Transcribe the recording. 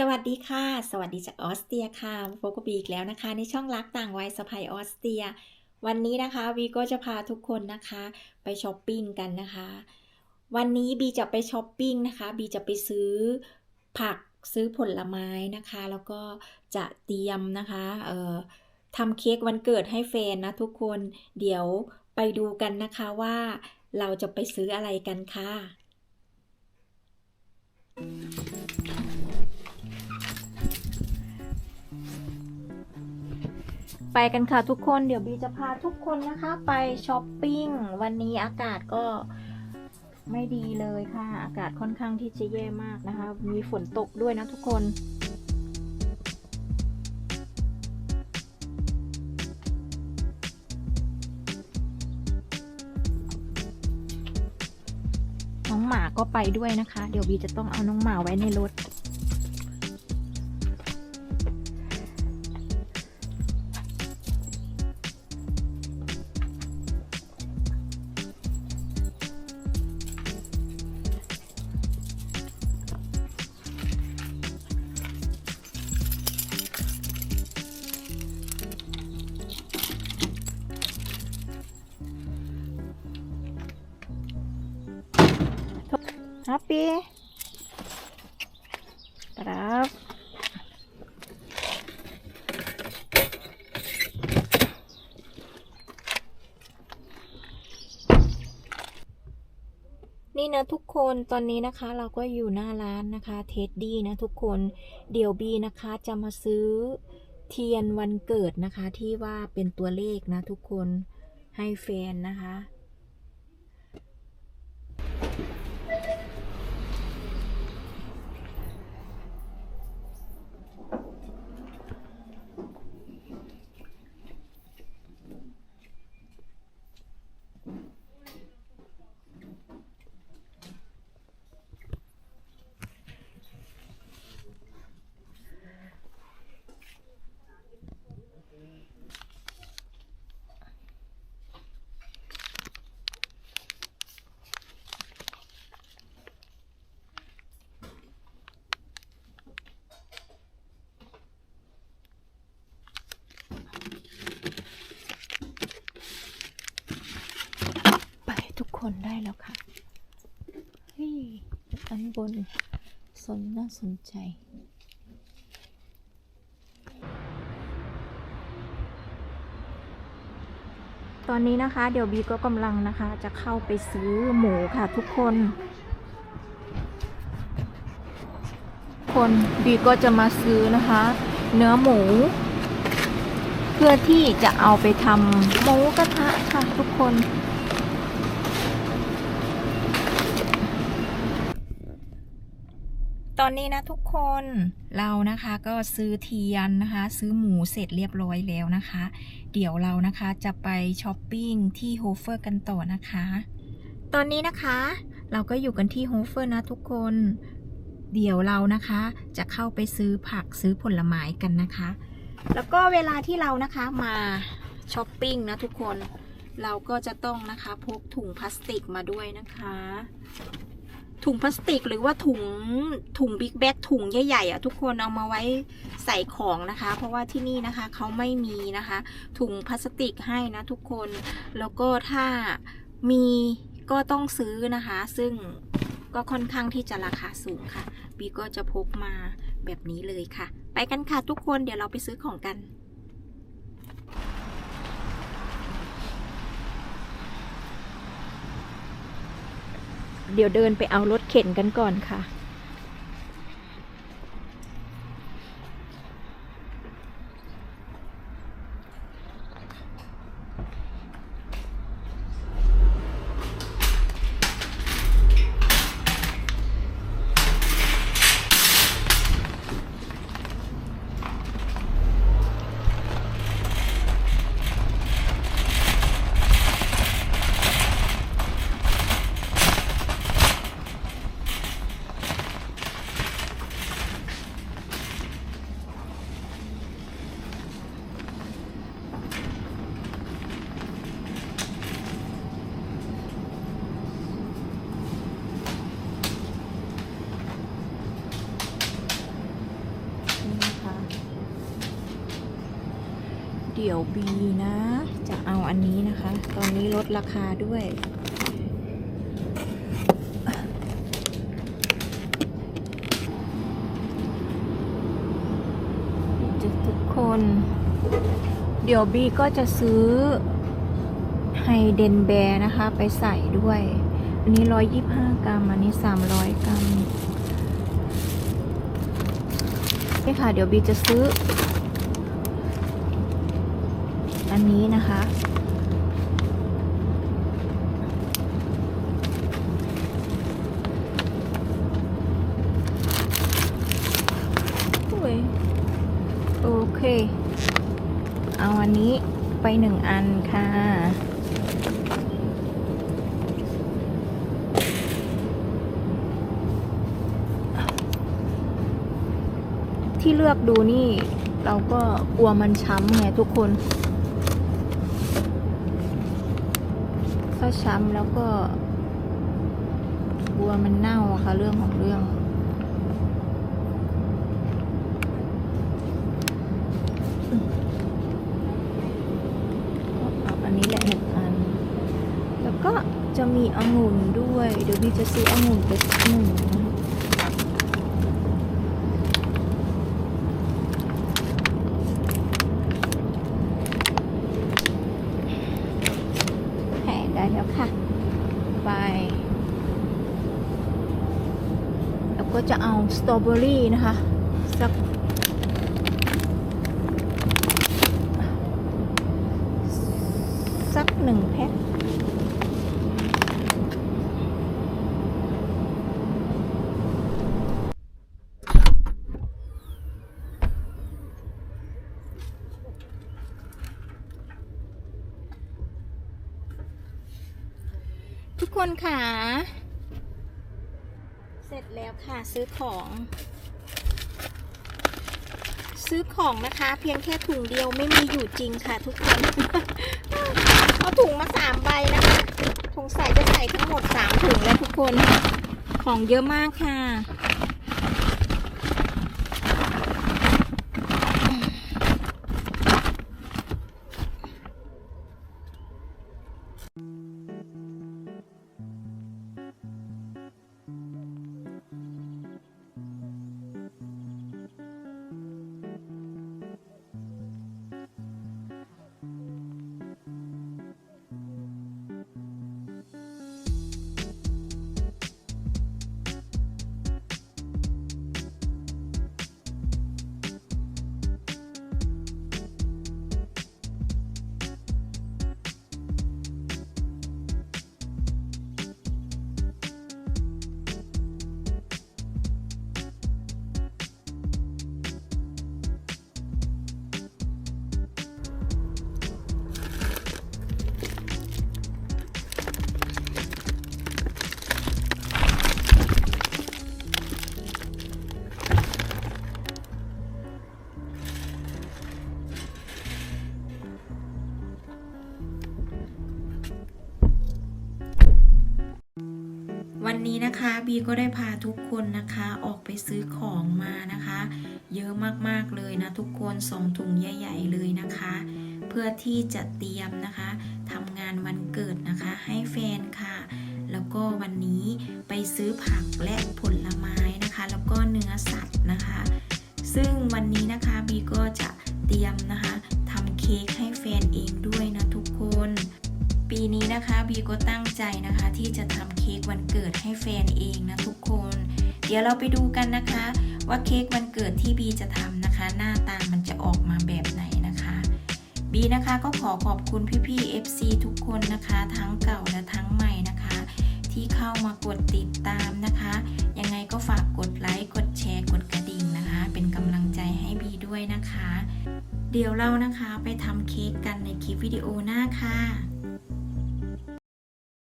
สวัสดีค่ะ สวัสดีจากออสเตรียค่ะโฟกบบีอีกแล้วนะคะ ในช่องรักต่างวัยสะพายออสเตรีย วันนี้นะคะวีก็จะพาทุกคนนะคะ ไปช้อปปิ้งกันนะคะ วันนี้บีจะไปช้อปปิ้งนะคะบีจะไปซื้อผักซื้อผลไม้นะคะ แล้วก็จะเตรียมนะคะเอ่อทำเค้กวันเกิดให้แฟนนะทุกคนเดี๋ยวไปดูกันนะคะว่าเราจะไปซื้ออะไรกันค่ะ ไปกันค่ะทุกคนเดี๋ยวบีจะพาทุกคนนะคะ ไปช้อปปิ้งวันนี้อากาศก็ไม่ดีเลยค่ะ อากาศค่อนข้างที่จะแย่มากนะคะ มีฝนตกด้วยนะทุกคนน้องหมาก็ไปด้วยนะคะ เดี๋ยวบีจะต้องเอาน้องหมาไว้ในรถ ฮัปปี้ครับนี่นะทุกคนตอนนี้นะคะเราก็อยู่หน้าร้านนะคะเท็ดดี้นะทุกคนเดี๋ยวบีนะคะจะมาซื้อเทียนวันเกิดนะคะที่ว่าเป็นตัวเลขนะทุกคนให้แฟนนะคะ ไปทุกคนได้แล้วค่ะเฮ้ย อันบนสนน่าสนใจตอนนี้นะคะ เดี๋ยวบีก็กำลังนะคะ จะเข้าไปซื้อหมูค่ะทุกคน คนบีก็จะมาซื้อนะคะ เนื้อหมู เพื่อที่จะเอาไปทำหมูกระทะค่ะทุกคน ตอนนี้นะทุกคนเรานะคะก็ซื้อเทียนนะคะ ซื้อหมูเสร็จเรียบร้อยแล้วนะคะ เดี๋ยวเรานะคะจะไปช้อปปิ้งที่โฮเฟอร์กันต่อนะคะ ตอนนี้นะคะเราก็อยู่กันที่โฮเฟอร์นะทุกคน เดี๋ยวเรานะคะจะเข้าไปซื้อผักซื้อผลไม้กันนะคะ แล้วก็เวลาที่เรานะคะมาช้อปปิ้งนะทุกคน เราก็จะต้องนะคะพกถุงพลาสติกมาด้วยนะคะ ถุงพลาสติกหรือว่าถุงถุงบิ๊กแบ็กถุงใหญ่ๆอะทุกคนเอามาไว้ใส่ของนะคะ เพราะว่าที่นี่นะคะเขาไม่มีนะคะ ถุงพลาสติกให้นะทุกคนแล้วก็ถ้ามีก็ต้องซื้อนะคะ ซึ่งก็ค่อนข้างที่จะราคาสูงค่ะบีก็จะพกมาแบบนี้เลยค่ะ ไปกันค่ะทุกคนเดี๋ยวเราไปซื้อของกัน เดี๋ยวเดินไปเอารถเข็นกันก่อนค่ะ เดี๋ยวบีนะ จะเอาอันนี้นะคะ ตอนนี้ลดราคาด้วย ทุกคน เดี๋ยวบีก็จะซื้อไฮเดนแบร์นะคะ ไปใส่ด้วย อันนี้ 125 กรัม อันนี้ 300 กรัมนี่ค่ะ เดี๋ยวบีจะซื้อ อันนี้นะคะโอ้ยโอเค เอาอันนี้ไปหนึ่งอันค่ะที่เลือกดูนี่เราก็กลัวมันช้ำไงทุกคน ถ้าช้ำแล้วก็กลัวมันเน่าค่ะ เรื่องของเรื่องเอาอันนี้แหละหนึ่งอัน แล้วก็จะมีองุ่นด้วย เดี๋ยวพี่จะซื้อองุ่นไปหนึ่งนะคะแผ่ ได้แล้วค่ะ ไป แล้วก็จะเอาสตรอเบอรี่นะคะ สักสักหนึ่งแพ็คทุก คนค่ะ เสร็จแล้วค่ะซื้อของ ซื้อของนะคะ เพียงแค่ถุงเดียวไม่มีอยู่จริงค่ะทุกคนเอาถุงมาสามใบนะคะถุงใส่จะใส่ทั้งหมดสามถุงแล้วทุกคน ของเยอะมากค่ะ บีก็ได้พาทุกคนนะคะออกไปซื้อของมานะคะ เยอะมากๆเลยนะทุกคนสองถุงใหญ่ๆเลยนะคะ เพื่อที่จะเตรียมนะคะทำงานวันเกิดนะคะให้แฟนค่ะ แล้วก็วันนี้ไปซื้อผักและผลไม้นะคะ แล้วก็เนื้อสัตว์นะคะ ซึ่งวันนี้นะคะบีก็จะเตรียมนะคะทำเค้กให้แฟนเองด้วยนะทุ ปีนี้นะคะบีก็ตั้งใจนะคะที่จะทำเค้กวันเกิดให้แฟนเองนะทุกคน เดี๋ยวเราไปดูกันนะคะ ว่าเค้กวันเกิดที่บีจะทำนะคะ หน้าตามันจะออกมาแบบไหนนะคะบีนะคะก็ขอขอบคุณพี่ๆ FC ทุกคนนะคะ ทั้งเก่าและทั้งใหม่นะคะ ที่เข้ามากดติดตามนะคะ ยังไงก็ฝากกดไลค์กดแชร์กดกระดิ่งนะคะ เป็นกำลังใจให้บีด้วยนะคะ เดี๋ยวเรานะคะไปทำเค้กกันในคลิปวิดีโอหน้าค่ะ